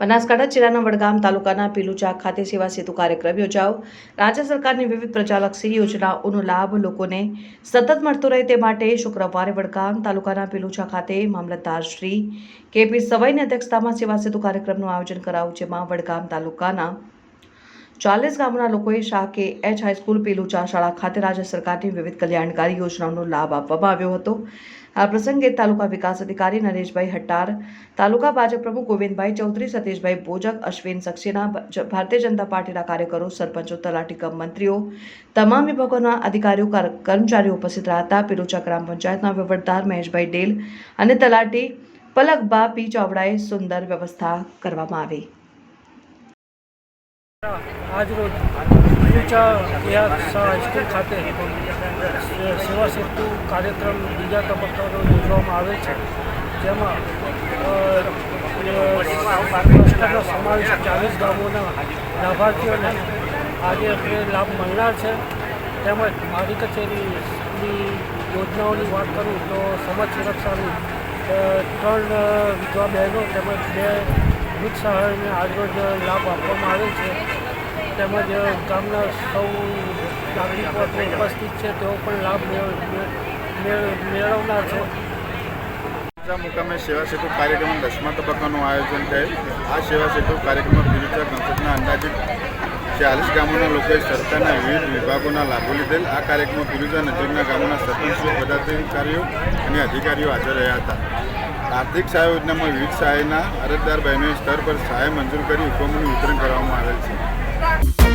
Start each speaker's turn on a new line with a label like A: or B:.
A: બનાસકાંઠા જિલ્લાના વડગામ તાલુકાના પીલુચા ખાતે સેવા સેતુ કાર્યક્રમ યોજાયો. રાજ્ય સરકારની વિવિધ પ્રજાલક્ષી યોજનાઓનો લાભ લોકોને સતત મળતો રહે તે માટે શુક્રવારે વડગામ તાલુકાના પીલુચા ખાતે મામલતદાર શ્રી કેપી સવાઈની અધ્યક્ષતામાં સેવા સેતુ કાર્યક્રમનું આયોજન કરાયું, જેમાં વડગામ તાલુકાના ચાલીસ ગામોના લોકોએ શાહ કે એચ હાઈસ્કૂલ પેલુચા શાળા ખાતે રાજ્ય સરકારની વિવિધ કલ્યાણકારી યોજનાઓનો લાભ આપવામાં આવ્યો હતો. આ પ્રસંગે તાલુકા વિકાસ અધિકારી નરેશભાઈ હટ્ટાર, તાલુકા ભાજપ પ્રમુખ ગોવિંદભાઈ ચૌધરી, સતીશભાઈ બોજક અશ્વિન સક્સેના ભારતીય જનતા પાર્ટીના કાર્યકરો, સરપંચો, તલાટી કમ મંત્રીઓ, તમામ વિભાગોના અધિકારીઓ કર્મચારીઓ ઉપસ્થિત રહ્યા હતા. પેલુચા ગ્રામ પંચાયતના વહીવટદાર મહેશભાઈ ડેલ અને તલાટી પલકબા પી ચાવડાએ સુંદર વ્યવસ્થા કરવામાં આવી.
B: આજરોજ ઊંચા ઇતિહાસ હાઈસ્કૂલ ખાતે સેવા સેતુ કાર્યક્રમ બીજા તબક્કાનો યોજવામાં આવે છે. જેમાં ક્લસ્ટરનો સમાવેશ ચાલીસ ગામોના લાભાર્થીઓને આજે આપણે લાભ મળનાર છે. તેમજ મારી કચેરીની યોજનાઓની વાત કરું તો સમાજ સુરક્ષાની ત્રણ વિધવા બહેનો તેમજ બે વૃદ્ધ સહાયને આજરોજ લાભ આપવામાં આવેલ છે. તેમજ ગામના સૌ નાગરિકો ઉપસ્થિત છે, તેઓ પણ લાભ મેળ- મેળ- મેળ- મેળવનાર છે.
C: મુકામે સેવા સેતુ કાર્યક્રમ દસમા તબક્કાનું આયોજન થયેલ. આ સેવા સેતુ કાર્યક્રમમાં પીલુચા પંથકના અંદાજિત ચાલીસ ગામોના લોકોએ સરકારના વિવિધ વિભાગોના લાભો લીધેલ. આ કાર્યક્રમમાં પીલુચા નજીકના ગામોના સરપંચો, પદાધિકારીઓ અને અધિકારીઓ હાજર રહ્યા હતા. આર્થિક સહાય યોજનામાં વિવિધ સહાયના અરજદાર બહેનોએ સ્તર પર સહાય મંજૂર કરી હુકમોનું વિતરણ કરવામાં આવેલ છે.